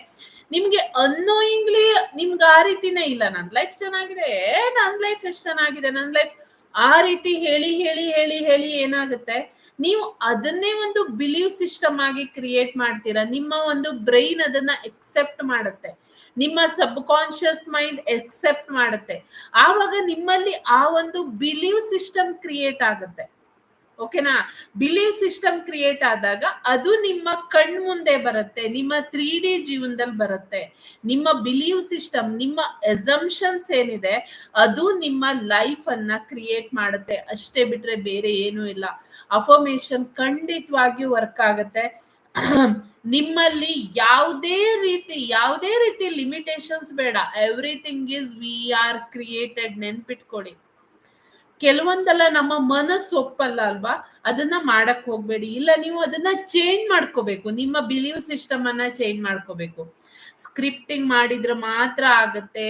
Speaker 1: ನಿಮ್ಗೆ ಅನ್ನೋಯಿಂಗ್ಲಿ ನಿಮ್ಗೆ ಆ ರೀತಿನೇ ಇಲ್ಲ. ನನ್ ಲೈಫ್ ಚೆನ್ನಾಗಿದೆ. ನನ್ ಲೈಫ್ ಎಷ್ಟು ಚೆನ್ನಾಗಿದೆ? ನನ್ ಲೈಫ್ ಆ ರೀತಿ ಹೇಳಿ ಹೇಳಿ ಹೇಳಿ ಹೇಳಿ ಏನಾಗುತ್ತೆ? ನೀವು ಅದನ್ನೇ ಒಂದು ಬಿಲೀವ್ ಸಿಸ್ಟಮ್ ಆಗಿ ಕ್ರಿಯೇಟ್ ಮಾಡ್ತೀರಾ. ನಿಮ್ಮ ಒಂದು ಬ್ರೈನ್ ಅದನ್ನ ಎಕ್ಸೆಪ್ಟ್ ಮಾಡುತ್ತೆ. ನಿಮ್ಮ ಸಬ್ ಕಾನ್ಶಿಯಸ್ ಮೈಂಡ್ ಎಕ್ಸೆಪ್ಟ್ ಮಾಡುತ್ತೆ. ಆವಾಗ ನಿಮ್ಮಲ್ಲಿ ಆ ಒಂದು ಬಿಲೀವ್ ಸಿಸ್ಟಮ್ ಕ್ರಿಯೇಟ್ ಆಗುತ್ತೆ. ಓಕೆನಾ ಬಿಲೀವ್ ಸಿಸ್ಟಮ್ ಕ್ರಿಯೇಟ್ ಆದಾಗ ಅದು ನಿಮ್ಮ ಕಣ್ ಮುಂದೆ ಬರುತ್ತೆ, ನಿಮ್ಮ ತ್ರೀ ಡಿ ಜೀವನದಲ್ಲಿ ಬರುತ್ತೆ. ನಿಮ್ಮ ಬಿಲೀವ್ ಸಿಸ್ಟಮ್ ನಿಮ್ಮ ಎಸಂಪ್ಷನ್ಸ್ ಏನಿದೆ, ಅದು ನಿಮ್ಮ ಲೈಫ್ ಅನ್ನ ಕ್ರಿಯೇಟ್ ಮಾಡುತ್ತೆ. ಅಷ್ಟೇ ಬಿಟ್ರೆ ಬೇರೆ ಏನೂ ಇಲ್ಲ. ಅಫರ್ಮೇಶನ್ ಖಂಡಿತವಾಗಿಯೂ ವರ್ಕ್ ಆಗುತ್ತೆ. ನಿಮ್ಮಲ್ಲಿ ಯಾವುದೇ ರೀತಿ ಯಾವುದೇ ರೀತಿ ಲಿಮಿಟೇಷನ್ಸ್ ಬೇಡ. Everything is we are created ನೆನ್ಪಿಟ್ಕೊಳ್ಳಿ. ಕೆಲವೊಂದೆಲ್ಲ ನಮ್ಮ ಮನಸ್ಸು ಒಪ್ಪಲ್ಲ ಅಲ್ವಾ? ಅದನ್ನ ಮಾಡಕ್ ಹೋಗ್ಬೇಡಿ. ಇಲ್ಲ, ನೀವು ಅದನ್ನ ಚೇಂಜ್ ಮಾಡ್ಕೋಬೇಕು. ನಿಮ್ಮ ಬಿಲೀವ್ ಸಿಸ್ಟಮ್ ಅನ್ನ ಚೇಂಜ್ ಮಾಡ್ಕೋಬೇಕು. ಸ್ಕ್ರಿಪ್ಟಿಂಗ್ ಮಾಡಿದ್ರೆ ಮಾತ್ರ ಆಗತ್ತೆ.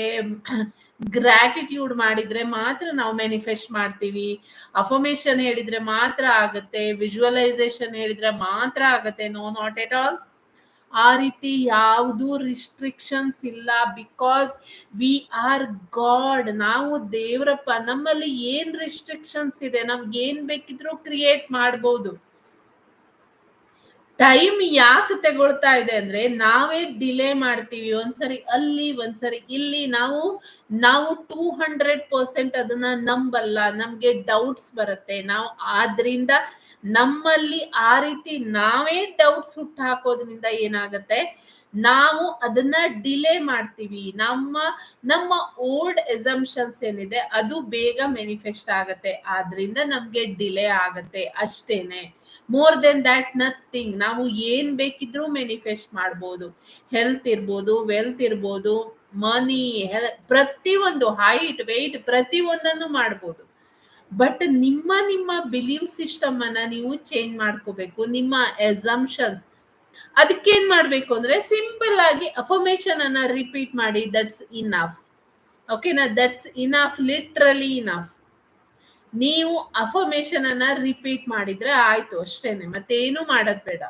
Speaker 1: ಗ್ರಾಟಿಟ್ಯೂಡ್ ಮಾಡಿದ್ರೆ ಮಾತ್ರ ನಾವು ಮ್ಯಾನಿಫೆಸ್ಟ್ ಮಾಡ್ತೀವಿ. ಅಫರ್ಮೇಶನ್ ಹೇಳಿದ್ರೆ ಮಾತ್ರ ಆಗತ್ತೆ. ವಿಜುವಲೈಸೇಷನ್ ಹೇಳಿದ್ರೆ ಮಾತ್ರ ಆಗತ್ತೆ. ನೋ ನಾಟ್ ಎಟ್ ಆಲ್ ಆ ರೀತಿ ಯಾವುದು ರಿಸ್ಟ್ರಿಕ್ಷನ್ಸ್ ಇಲ್ಲ ಬಿಕಾಸ್ ವಿ ಆರ್ ಗಾಡ್ ನಾವು ದೇವರಪ್ಪ, ನಮ್ಮಲ್ಲಿ ಏನ್ ರಿಸ್ಟ್ರಿಕ್ಷನ್ಸ್ ಇದೆ? ನಮ್ಗೆ ಏನ್ ಬೇಕಿದ್ರು ಕ್ರಿಯೇಟ್ ಮಾಡ್ಬೋದು. ಟೈಮ್ ಯಾಕೆ ತಗೊಳ್ತಾ ಇದೆ ಅಂದ್ರೆ ನಾವೇ ಡಿಲೇ ಮಾಡ್ತೀವಿ. ಒಂದ್ಸರಿ ಅಲ್ಲಿ, ಒಂದ್ಸರಿ ಇಲ್ಲಿ. ನಾವು ನಾವು ಟೂ ಹಂಡ್ರೆಡ್ ಪರ್ಸೆಂಟ್ ಅದನ್ನ ನಂಬಲ್ಲ. ನಮ್ಗೆ ಡೌಟ್ಸ್ ಬರುತ್ತೆ. ನಾವು ಆದ್ರಿಂದ ನಮ್ಮಲ್ಲಿ ಆ ರೀತಿ ನಾವೇ ಡೌಟ್ಸ್ ಹುಟ್ಟು ಹಾಕೋದ್ರಿಂದ ಏನಾಗತ್ತೆ? ನಾವು ಅದನ್ನ ಡಿಲೇ ಮಾಡ್ತೀವಿ. ನಮ್ಮ ನಮ್ಮ ಓಲ್ಡ್ ಎಸಂಪ್ಷನ್ಸ್ ಏನಿದೆ, ಅದು ಬೇಗ ಮ್ಯಾನಿಫೆಸ್ಟ್ ಆಗತ್ತೆ. ಆದ್ರಿಂದ ನಮ್ಗೆ ಡಿಲೇ ಆಗತ್ತೆ ಅಷ್ಟೇನೆ. ಮೋರ್ ದೆನ್ ದ್ಯಾಟ್ ನಥಿಂಗ್ ನಾವು ಏನ್ ಬೇಕಿದ್ರೂ ಮ್ಯಾನಿಫೆಸ್ಟ್ ಮಾಡ್ಬೋದು. ಹೆಲ್ತ್ ಇರ್ಬೋದು ವೆಲ್ತ್ ಇರ್ಬೋದು ಮನಿ ಪ್ರತಿ ಒಂದು ಹೈಟ್ ವೆಯ್ಟ್ ಪ್ರತಿಯೊಂದನ್ನು ಮಾಡ್ಬೋದು. ಬಟ್ ನಿಮ್ಮ ನಿಮ್ಮ ಬಿಲೀವ್ ಸಿಸ್ಟಮ್ ಅನ್ನ ನೀವು ಚೇಂಜ್ ಮಾಡ್ಕೋಬೇಕು. ನಿಮ್ಮ ಎಸಂಪ್ಷನ್ಸ್ ಅದಕ್ಕೇನ್ ಮಾಡ್ಬೇಕು ಅಂದ್ರೆ ಸಿಂಪಲ್ ಆಗಿ ಅಫರ್ಮೇಶನ್ ಅನ್ನ ರಿಪೀಟ್ ಮಾಡಿ ದಟ್ಸ್ ಇನಫ್ ಓಕೆನಾ ದಟ್ಸ್ ಇನಫ್ ಲಿಟ್ರಲಿ ಇನಫ್ ನೀವು ಅಫರ್ಮೇಶನ್ ಅನ್ನ ರಿಪೀಟ್ ಮಾಡಿದ್ರೆ ಆಯ್ತು, ಅಷ್ಟೇನೆ. ಮತ್ತೇನು ಮಾಡೋದ್ ಬೇಡ.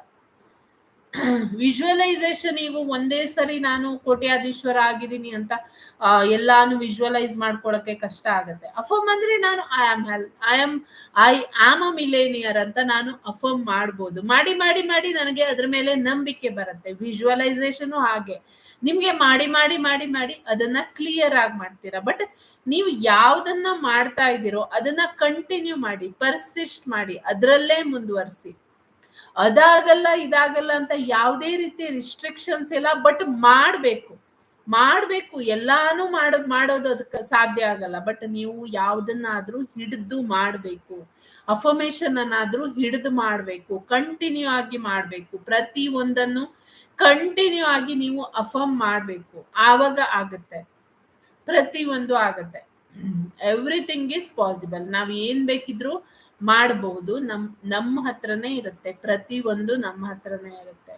Speaker 1: (clears throat) ವಿಜುವಲೈಸೇಷನ್ ನೀವು ಒಂದೇ ಸರಿ ನಾನು ಕೋಟ್ಯಾಧೀಶ್ವರ ಆಗಿದ್ದೀನಿ ಅಂತ ಎಲ್ಲಾನು ವಿಜುವಲೈಸ್ ಮಾಡ್ಕೊಳಕ್ಕೆ ಕಷ್ಟ ಆಗುತ್ತೆ. ಅಫರ್ಮ್ ಅಂದ್ರೆ ನಾನು I am hell I am I am a millionaire ಅಂತ ನಾನು ಅಫರ್ಮ್ ಮಾಡ್ಬೋದು. ಮಾಡಿ ಮಾಡಿ ಮಾಡಿ ನನಗೆ ಅದ್ರ ಮೇಲೆ ನಂಬಿಕೆ ಬರುತ್ತೆ. ವಿಜುವಲೈಸೇಷನ್ ಹಾಗೆ. ನಿಮ್ಗೆ ಮಾಡಿ ಮಾಡಿ ಮಾಡಿ ಮಾಡಿ ಅದನ್ನ ಕ್ಲಿಯರ್ ಆಗಿ ಮಾಡ್ತೀರಾ. ಬಟ್ ನೀವು ಯಾವ್ದನ್ನ ಮಾಡ್ತಾ ಇದ್ದೀರೋ ಅದನ್ನ ಕಂಟಿನ್ಯೂ ಮಾಡಿ ಪರ್ಸಿಸ್ಟ್ ಮಾಡಿ, ಅದರಲ್ಲೇ ಮುಂದುವರಿಸಿ. ಅದಾಗಲ್ಲ, ಇದಾಗಲ್ಲ ಅಂತ ಯಾವುದೇ ರೀತಿ ರಿಸ್ಟ್ರಿಕ್ಷನ್ಸ್ ಇಲ್ಲ ಬಟ್ ಮಾಡಬೇಕು. ಮಾಡಬೇಕು, ಎಲ್ಲಾನು ಮಾಡ, ಮಾಡೋದು ಅದಕ್ಕೆ ಸಾಧ್ಯ ಆಗಲ್ಲ. ಬಟ್ ನೀವು ಯಾವ್ದನ್ನಾದ್ರೂ ಹಿಡಿದು ಮಾಡಬೇಕು. ಅಫರ್ಮೇಶನ್ ಅನ್ನಾದ್ರೂ ಹಿಡಿದು ಮಾಡಬೇಕು. ಕಂಟಿನ್ಯೂ ಆಗಿ ಮಾಡಬೇಕು. ಪ್ರತಿ ಒಂದನ್ನು ಕಂಟಿನ್ಯೂ ಆಗಿ ನೀವು ಅಫರ್ಮ್ ಮಾಡಬೇಕು. ಆವಾಗ ಆಗುತ್ತೆ. ಪ್ರತಿ ಒಂದು ಆಗುತ್ತೆ. ಎವ್ರಿಥಿಂಗ್ ಇಸ್ ಪಾಸಿಬಲ್ ನಾವು ಏನ್ ಬೇಕಿದ್ರು ಮಾಡಬಹುದು ನಮ್, ನಮ್ಮ ಹತ್ರನೇ ಇರುತ್ತೆ. ಪ್ರತಿ ಒಂದು ನಮ್ಮ ಹತ್ರನೇ ಇರುತ್ತೆ.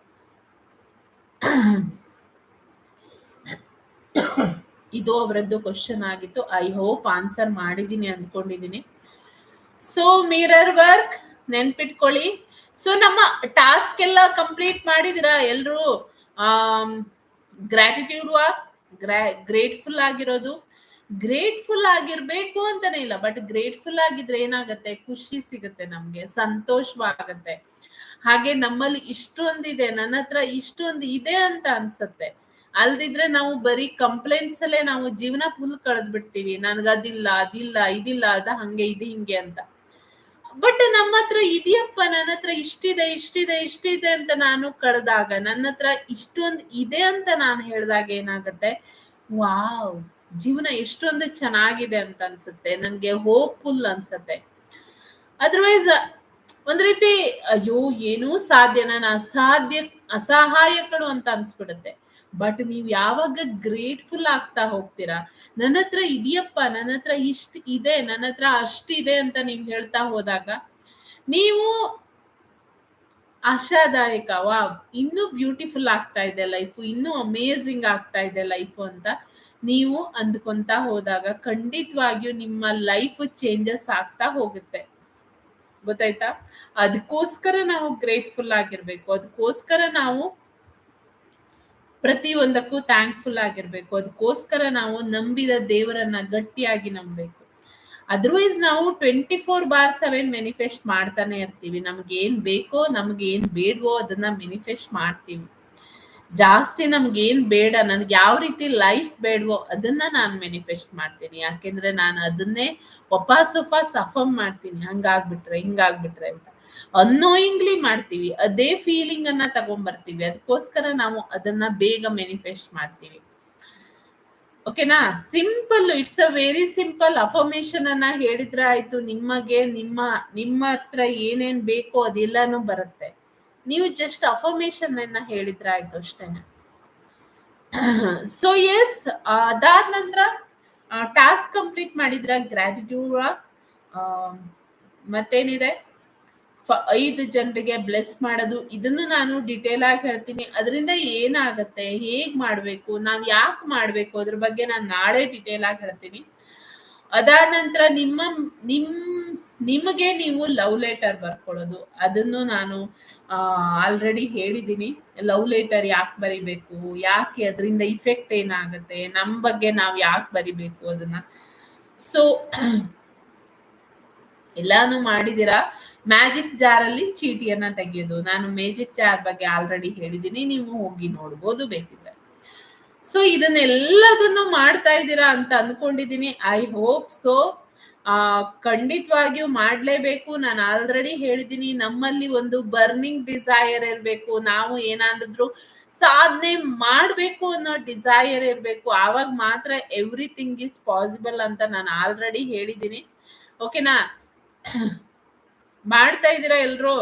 Speaker 1: ಇದು ಅವರದ್ದು ಕ್ವಶನ್ ಆಗಿತ್ತು. ಐ ಹೋಪ್ ಆನ್ಸರ್ ಮಾಡಿದ್ದೀನಿ ಅಂದ್ಕೊಂಡಿದೀನಿ ಸೊ ಮಿರರ್ ವರ್ಕ್ ನೆನ್ಪಿಟ್ಕೊಳ್ಳಿ. ಸೊ ನಮ್ಮ ಟಾಸ್ಕ್ ಎಲ್ಲ ಕಂಪ್ಲೀಟ್ ಮಾಡಿದಿರಾ ಎಲ್ರು? ಗ್ರಾಟಿಟ್ಯೂಡ್ ವಾಕ್ ಗ್ರೇಟ್ಫುಲ್ ಆಗಿರೋದು. ಗ್ರೇಟ್ಫುಲ್ ಆಗಿರ್ಬೇಕು ಅಂತಾನೆ ಇಲ್ಲ ಬಟ್ ಗ್ರೇಟ್ಫುಲ್ ಆಗಿದ್ರೆ ಏನಾಗತ್ತೆ? ಖುಷಿ ಸಿಗುತ್ತೆ ನಮ್ಗೆ, ಸಂತೋಷವಾಗತ್ತೆ. ಹಾಗೆ ನಮ್ಮಲ್ಲಿ ಇಷ್ಟೊಂದಿದೆ, ನನ್ನ ಹತ್ರ ಇಷ್ಟೊಂದು ಇದೆ ಅಂತ ಅನ್ಸತ್ತೆ. ಅಲ್ದಿದ್ರೆ ನಾವು ಬರೀ ಕಂಪ್ಲೇಂಟ್ಸ್ ಅಲ್ಲೇ ನಾವು ಜೀವನ ಫುಲ್ ಕಳೆದ್ ಬಿಡ್ತೀವಿ ನನ್ಗ ಅದಿಲ್ಲ ಅದಿಲ್ಲ, ಇದಿಲ್ಲ, ಅದ ಹಂಗೆ, ಇದು ಹಿಂಗೆ ಅಂತ. ಬಟ್ ನಮ್ಮ ಹತ್ರ ಇದೆಯಪ್ಪ, ನನ್ನ ಹತ್ರ ಇಷ್ಟಿದೆ ಇಷ್ಟಿದೆ ಇಷ್ಟಿದೆ ಅಂತ ನಾನು ಕಳೆದಾಗ, ನನ್ನ ಹತ್ರ ಇಷ್ಟೊಂದು ಇದೆ ಅಂತ ನಾನು ಹೇಳಿದಾಗ ಏನಾಗತ್ತೆ? ವಾವ್! ಜೀವನ ಎಷ್ಟೊಂದು ಚೆನ್ನಾಗಿದೆ ಅಂತ ಅನ್ಸುತ್ತೆ, ನನ್ಗೆ ಹೋಪ್ಫುಲ್ ಅನ್ಸುತ್ತೆ. ಅದರ್ವೈಸ್ ಒಂದ್ ರೀತಿ, ಅಯ್ಯೋ, ಏನೂ ಸಾಧ್ಯ ನಾನು ಅಸಾಧ್ಯ ಅಸಹಾಯಕಳು ಅಂತ ಅನ್ಸ್ಬಿಡುತ್ತೆ. ಬಟ್ ನೀವ್ ಯಾವಾಗ ಗ್ರೇಟ್ಫುಲ್ ಆಗ್ತಾ ಹೋಗ್ತೀರಾ? ನನ್ನ ಹತ್ರ ಇದೆಯಪ್ಪ, ನನ್ನ ಹತ್ರ ಇಷ್ಟ ಇದೆ, ನನ್ನ ಹತ್ರ ಅಷ್ಟಿದೆ ಅಂತ ನೀವು ಹೇಳ್ತಾ ಹೋದಾಗ, ನೀವು ಆಶಾದಾಯಕ ವಾ ಇನ್ನೂ ಬ್ಯೂಟಿಫುಲ್ ಆಗ್ತಾ ಇದೆ ಲೈಫ್ ಇನ್ನೂ ಅಮೇಝಿಂಗ್ ಆಗ್ತಾ ಇದೆ ಲೈಫ್ ಅಂತ ನೀವು ಅಂದ್ಕೊಂತ ಹೋದಾಗ ಖಂಡಿತವಾಗಿಯೂ ನಿಮ್ಮ ಲೈಫ್ ಚೇಂಜಸ್ ಆಗ್ತಾ ಹೋಗುತ್ತೆ. ಗೊತ್ತಾಯ್ತಾ? ಅದಕ್ಕೋಸ್ಕರ ನಾವು ಗ್ರೇಟ್ಫುಲ್ ಆಗಿರ್ಬೇಕು. ಅದಕ್ಕೋಸ್ಕರ ನಾವು ಪ್ರತಿಯೊಂದಕ್ಕೂ ಥ್ಯಾಂಕ್ಫುಲ್ ಆಗಿರ್ಬೇಕು. ಅದಕ್ಕೋಸ್ಕರ ನಾವು ನಂಬಿದ ದೇವರನ್ನ ಗಟ್ಟಿಯಾಗಿ ನಂಬಬೇಕು. ಅದರ್ವೈಸ್ ನಾವು twenty four bar seven manifest ಮಾಡ್ತಾನೆ ಇರ್ತೀವಿ. ನಮ್ಗೆ ಏನ್ ಬೇಕೋ ನಮ್ಗೆ ಏನ್ ಬೇಡವೋ ಅದನ್ನ ಮೆನಿಫೆಸ್ಟ್ ಮಾಡ್ತೀವಿ. ಜಾಸ್ತಿ ನಮ್ಗೆ ಏನ್ ಬೇಡ, ನನ್ಗೆ ಯಾವ ರೀತಿ ಲೈಫ್ ಬೇಡವೋ ಅದನ್ನ ನಾನು ಮೆನಿಫೆಸ್ಟ್ ಮಾಡ್ತೀನಿ. ಯಾಕೆಂದ್ರೆ ನಾನು ಅದನ್ನೇ ವಪಾಸ್ ವಪಾಸ್ ಅಫರ್ಮ್ ಮಾಡ್ತೀನಿ. ಹಂಗಾಗ್ಬಿಟ್ರೆ, ಹಿಂಗಾಗ್ಬಿಟ್ರೆ ಅಂತ. ಅನ್ನೋಯಿಂಗ್ಲಿ ಮಾಡ್ತೀವಿ. ಅದೇ ಫೀಲಿಂಗ್ ಅನ್ನ ತಗೊಂಡ್ಬರ್ತೀವಿ ಅದಕ್ಕೋಸ್ಕರ ನಾವು ಅದನ್ನ ಬೇಗ ಮೆನಿಫೆಸ್ಟ್ ಮಾಡ್ತೀವಿ. ಓಕೆನಾ simple it's a very simple affirmation ಅನ್ನ ಹೇಳಿದ್ರೆ ಆಯ್ತು. ನಿಮಗೆ ನಿಮ್ಮ ನಿಮ್ಮ ಹತ್ರ ಏನೇನ್ ಬೇಕೋ ಅದೆಲ್ಲಾನು ಬರುತ್ತೆ. ನೀವು ಜಸ್ಟ್ ಅಫರ್ಮೇಶನ್ ಅನ್ನ ಹೇಳಿದ್ರೆ ಆಯ್ತು ಅಷ್ಟೇನೆ. ಸೊ ಎಸ್ ಅದಾದ ನಂತರ ಟಾಸ್ಕ್ ಕಂಪ್ಲೀಟ್ ಮಾಡಿದ್ರ ಗ್ರಾಟಿಟ್ಯೂಡ್ ಮತ್ತೇನಿದೆ? ಐದು ಜನರಿಗೆ ಬ್ಲೆಸ್ ಮಾಡೋದು, ಇದನ್ನು ನಾನು ಡಿಟೇಲ್ ಆಗಿ ಹೇಳ್ತೀನಿ. ಅದರಿಂದ ಏನಾಗುತ್ತೆ, ಹೇಗ್ ಮಾಡಬೇಕು, ನಾವು ಯಾಕೆ ಮಾಡಬೇಕು, ಅದ್ರ ಬಗ್ಗೆ ನಾನು ನಾಳೆ ಡಿಟೇಲ್ ಆಗಿ ಹೇಳ್ತೀನಿ. ಅದಾದ ನಂತರ ನಿಮ್ಮ, ನಿಮ್ ನಿಮಗೆ ನೀವು ಲವ್ ಲೆಟರ್ ಬರ್ಕೊಳ್ಳೋದು. ಅದನ್ನು ನಾನು ಆಲ್ರೆಡಿ ಹೇಳಿದ್ದೀನಿ ಲವ್ ಲೆಟರ್ ಯಾಕೆ ಬರಿಬೇಕು? ಯಾಕೆ ಅದರಿಂದ ಇಫೆಕ್ಟ್ ಏನಾಗುತ್ತೆ? ನಮ್ಮ ಬಗ್ಗೆ ನಾವು ಯಾಕೆ ಬರಿಬೇಕು ಅದನ್ನ? ಸೊ (clears throat) ಎಲ್ಲಾನು ಮಾಡಿದಿರಾ ಮ್ಯಾಜಿಕ್ ಜಾರ್ ಅಲ್ಲಿ ಚೀಟಿಯನ್ನ ತೆಗೆಯೋದು. ನಾನು ಮ್ಯಾಜಿಕ್ ಜಾರ್ ಬಗ್ಗೆ ಆಲ್ರೆಡಿ ಹೇಳಿದ್ದೀನಿ ನೀವು ಹೋಗಿ ನೋಡ್ಬೋದು ಬೇಕಿದ್ರೆ. ಸೊ ಇದನ್ನೆಲ್ಲದನ್ನು ಮಾಡ್ತಾ ಇದ್ದೀರಾ ಅಂತ ಅನ್ಕೊಂಡಿದ್ದೀನಿ ಐ ಹೋಪ್ ಸೊ ಆ, ಖಂಡಿತವಾಗಿಯೂ ಮಾಡ್ಲೇಬೇಕು. ನಾನು ಆಲ್ರೆಡಿ ಹೇಳಿದ್ದೀನಿ ನಮ್ಮಲ್ಲಿ ಒಂದು ಬರ್ನಿಂಗ್ ಡಿಸೈರ್ ಇರಬೇಕು. ನಾವು ಏನಾದ್ರು ಸಾಧನೆ ಮಾಡ್ಬೇಕು ಅನ್ನೋ ಡಿಸೈರ್ ಇರಬೇಕು. ಆವಾಗ ಮಾತ್ರ ಎವ್ರಿಥಿಂಗ್ ಇಸ್ ಪಾಸಿಬಲ್ ಅಂತ ನಾನು ಆಲ್ರೆಡಿ ಹೇಳಿದ್ದೀನಿ ಓಕೆನಾ ಮಾಡ್ತಾ ಇದ್ದೀರಾ ಎಲ್ರು?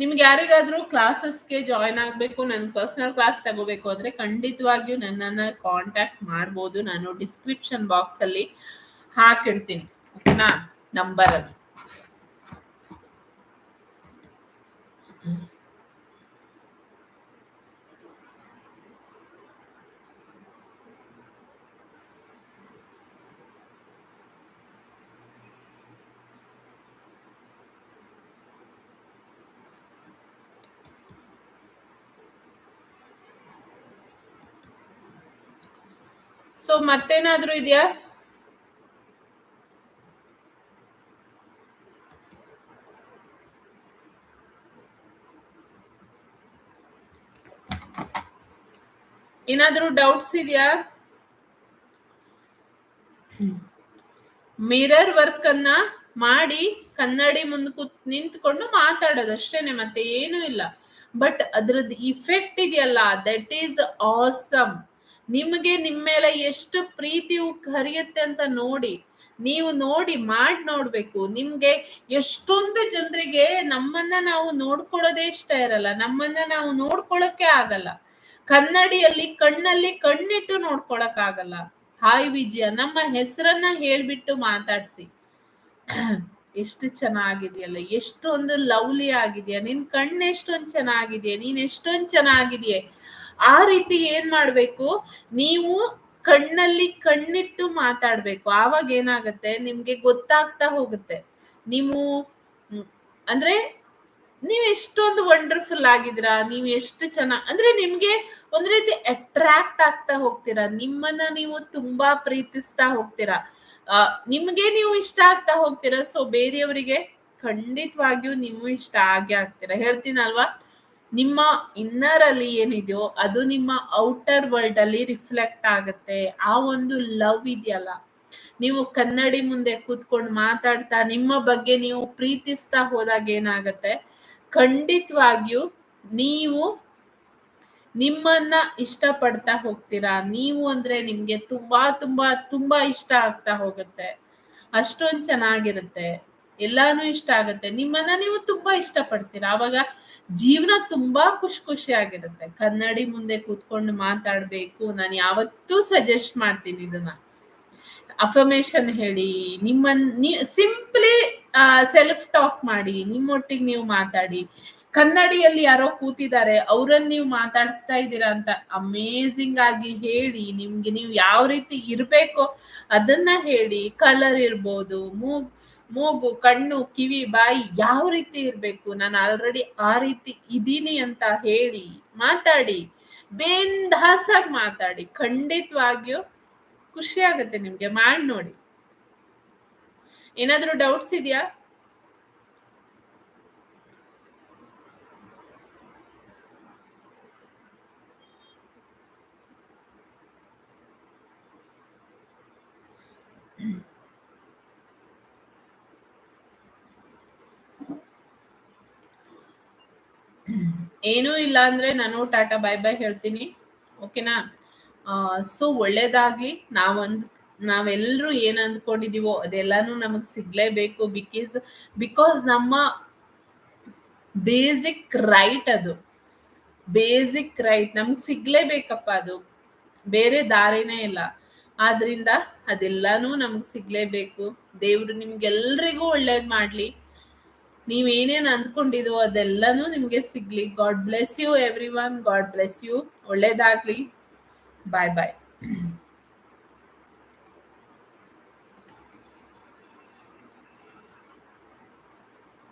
Speaker 1: ನಿಮ್ಗೆ ಯಾರಿಗಾದ್ರೂ ಕ್ಲಾಸಸ್ಗೆ ಜಾಯ್ನ್ ಆಗಬೇಕು ನನ್ನ ಪರ್ಸನಲ್ ಕ್ಲಾಸ್ ತಗೋಬೇಕು ಅಂದ್ರೆ ಖಂಡಿತವಾಗಿಯೂ ನನ್ನನ್ನ ಕಾಂಟ್ಯಾಕ್ಟ್ ಮಾಡ್ಬೋದು. ನಾನು ಡಿಸ್ಕ್ರಿಪ್ಷನ್ ಬಾಕ್ಸ್ ಅಲ್ಲಿ ಹಾಕಿಡ್ತೀನಿ. ಓಕೆನಾ ನಂಬರ್ ಸೊ ಮತ್ತೇನಾದ್ರೂ ಇದೆಯಾ? ಏನಾದ್ರೂ ಡೌಟ್ಸ್ ಇದೆಯಾ? ಮಿರರ್ ವರ್ಕ್ ಅನ್ನ ಮಾಡಿ ಕನ್ನಡಿ ಮುಂದೆ ಕೂತ್ ನಿಂತ್ಕೊಂಡು ಮಾತಾಡೋದು ಅಷ್ಟೇನೆ, ಮತ್ತೆ ಏನೂ ಇಲ್ಲ. ಬಟ್ ಅದ್ರದ್ದು ಇಫೆಕ್ಟ್ ಇದೆಯಲ್ಲ ದಟ್ ಈಸ್ ಆಸಮ್ ನಿಮಗೆ ನಿಮ್ಮ ಮೇಲೆ ಎಷ್ಟು ಪ್ರೀತಿಯು ಹರಿಯುತ್ತೆ ಅಂತ ನೋಡಿ, ನೀವು ನೋಡಿ ಮಾಡಿ ನೋಡ್ಬೇಕು. ನಿಮ್ಗೆ ಎಷ್ಟೊಂದು ಜನರಿಗೆ ನಮ್ಮನ್ನ ನಾವು ನೋಡ್ಕೊಳ್ಳೋದೇ ಇಷ್ಟ ಇರಲ್ಲ, ನಮ್ಮನ್ನ ನಾವು ನೋಡ್ಕೊಳಕ್ಕೆ ಆಗಲ್ಲ. ಕನ್ನಡಿಯಲ್ಲಿ ಕಣ್ಣಲ್ಲಿ ಕಣ್ಣಿಟ್ಟು ನೋಡ್ಕೊಳಕ್ ಆಗಲ್ಲ ಹಾಯ್ ವಿಜಯ, ನಮ್ಮ ಹೆಸರನ್ನ ಹೇಳ್ಬಿಟ್ಟು ಮಾತಾಡ್ಸಿ. (clears throat) ಎಷ್ಟು ಚೆನ್ನಾಗಿದೆಯಲ್ಲ, ಎಷ್ಟೊಂದು ಲವ್ಲಿ ಆಗಿದೆಯಾ, ನಿನ್ ಕಣ್ಣು ಎಷ್ಟೊಂದು ಚೆನ್ನಾಗಿದೆಯಾ, ನೀನ್ ಎಷ್ಟೊಂದು ಚೆನ್ನಾಗಿದೆಯೇ. ಆ ರೀತಿ ಏನ್ ಮಾಡ್ಬೇಕು? ನೀವು ಕಣ್ಣಲ್ಲಿ ಕಣ್ಣಿಟ್ಟು ಮಾತಾಡ್ಬೇಕು. ಆವಾಗ ಏನಾಗತ್ತೆ? ನಿಮ್ಗೆ ಗೊತ್ತಾಗ್ತಾ ಹೋಗುತ್ತೆ. ನೀವು ಅಂದ್ರೆ ನೀವ್ ಎಷ್ಟೊಂದು ವಂಡರ್ಫುಲ್ ಆಗಿದ್ದೀರಾ? ನೀವು ಎಷ್ಟು ಚೆನ್ನಾಗ್ ಅಂದ್ರೆ ನಿಮ್ಗೆ ಒಂದ್ ರೀತಿ ಅಟ್ರಾಕ್ಟ್ ಆಗ್ತಾ ಹೋಗ್ತೀರಾ. ನಿಮ್ಮನ್ನ ನೀವು ತುಂಬಾ ಪ್ರೀತಿಸ್ತಾ ಹೋಗ್ತೀರಾ. ನಿಮ್ಗೆ ನೀವು ಇಷ್ಟ ಆಗ್ತಾ ಹೋಗ್ತೀರಾ. ಸೊ ಬೇರೆಯವರಿಗೆ ಖಂಡಿತವಾಗಿಯೂ ನೀವು ಇಷ್ಟ ಆಗೇ ಆಗ್ತೀರಾ. ಹೇಳ್ತೀನಲ್ವಾ? ನಿಮ್ಮ ಇನ್ನರ್ ಅಲ್ಲಿ ಏನಿದೆಯೋ ಅದು ನಿಮ್ಮ ಔಟರ್ ವರ್ಲ್ಡ್ ಅಲ್ಲಿ ರಿಫ್ಲೆಕ್ಟ್ ಆಗುತ್ತೆ. ಆ ಒಂದು ಲವ್ ಇದೆಯಲ್ಲ. ನೀವು ಕನ್ನಡಿ ಮುಂದೆ ಕೂತ್ಕೊಂಡು ಮಾತಾಡ್ತಾ ನಿಮ್ಮ ಬಗ್ಗೆ ನೀವು ಪ್ರೀತಿಸ್ತಾ ಹೋದಾಗ ಏನಾಗತ್ತೆ? ಖಂಡಿತವಾಗಿಯೂ ನೀವು ನಿಮ್ಮನ್ನ ಇಷ್ಟಪಡ್ತಾ ಹೋಗ್ತೀರಾ? ನೀವು ಅಂದ್ರೆ ನಿಮ್ಗೆ ತುಂಬಾ ತುಂಬಾ ತುಂಬಾ ಇಷ್ಟ ಆಗ್ತಾ ಹೋಗುತ್ತೆ. ಅಷ್ಟೊಂದು ಚೆನ್ನಾಗಿರುತ್ತೆ. ಎಲ್ಲಾನು ಇಷ್ಟ ಆಗುತ್ತೆ. ನಿಮ್ಮನ್ನ ನೀವು ತುಂಬಾ ಇಷ್ಟಪಡ್ತೀರಾ? ಅವಾಗ ಜೀವನ ತುಂಬಾ ಖುಷಿ ಆಗಿರುತ್ತೆ ಕನ್ನಡಿ ಮುಂದೆ ಕೂತ್ಕೊಂಡು ಮಾತಾಡ್ಬೇಕು. ನಾನು ಯಾವತ್ತೂ ಸಜೆಸ್ಟ್ ಮಾಡ್ತೀನಿ ಇದನ್ನ. ಅಫರ್ಮೇಶನ್ ಹೇಳಿ, ನಿಮ್ಮನ್ ಸಿಂಪ್ಲಿ ಸೆಲ್ಫ್ ಟಾಕ್ ಮಾಡಿ, ನಿಮ್ಮೊಟ್ಟಿಗೆ ನೀವು ಮಾತಾಡಿ. ಕನ್ನಡಿಯಲ್ಲಿ ಯಾರೋ ಕೂತಿದ್ದಾರೆ ಅವ್ರನ್ನ ನೀವು ಮಾತಾಡಿಸ್ತಾ ಇದ್ದೀರಾ ಅಂತ ಅಮೇಝಿಂಗ್ ಆಗಿ ಹೇಳಿ, ನಿಮ್ಗೆ ನೀವು ಯಾವ ರೀತಿ ಇರ್ಬೇಕು ಅದನ್ನ ಹೇಳಿ ಕಲರ್ ಇರ್ಬೋದು, ಮೂಗ್ ಮೂಗು, ಕಣ್ಣು, ಕಿವಿ, ಬಾಯಿ ಯಾವ ರೀತಿ ಇರ್ಬೇಕು? ನಾನು ಆಲ್ರೆಡಿ ಆ ರೀತಿ ಇದೀನಿ ಅಂತ ಹೇಳಿ ಮಾತಾಡಿ. ಬೇಂದಾಸಾಗಿ ಮಾತಾಡಿ. ಖಂಡಿತವಾಗಿಯೂ ಖುಷಿ ಆಗುತ್ತೆ ನಿಮ್ಗೆ. ಮಾಡಿ ನೋಡಿ. ಏನಾದರೂ ಡೌಟ್ಸ್ ಇದೆಯಾ? ಏನೂ ಇಲ್ಲ ಅಂದ್ರೆ ನಾನು ಟಾಟಾ ಬೈ ಬೈ ಹೇಳ್ತೀನಿ. ಓಕೆನಾ? ಸೊ ಒಳ್ಳೇದಾಗ್ಲಿ. ನಾವೊಂದು ನಾವೆಲ್ಲರೂ ಏನ್ ಅಂದ್ಕೊಂಡಿದೀವೋ ಅದೆಲ್ಲಾನು ನಮಗ್ ಸಿಗ್ಲೇಬೇಕು. ಬಿಕಾಸ್ ಬಿಕಾಸ್ ನಮ್ಮ ಬೇಸಿಕ್ ರೈಟ್ ಅದು. ಬೇಸಿಕ್ ರೈಟ್ ನಮ್ಗೆ ಸಿಗ್ಲೇಬೇಕಪ್ಪ ಅದು. ಬೇರೆ ದಾರಿನೇ ಇಲ್ಲ. ಆದ್ರಿಂದ ಅದೆಲ್ಲಾನು ನಮ್ಗೆ ಸಿಗ್ಲೇಬೇಕು. ದೇವ್ರು ನಿಮ್ಗೆಲ್ರಿಗೂ ಒಳ್ಳೇದ್ ಮಾಡ್ಲಿ. ನೀವ್ ಏನೇನ್ ಅದೆಲ್ಲನೂ ನಿಮ್ಗೆ ಸಿಗ್ಲಿ. God bless you everyone God bless you ಒಳ್ಳೇದಾಗ್ಲಿ. Bye bye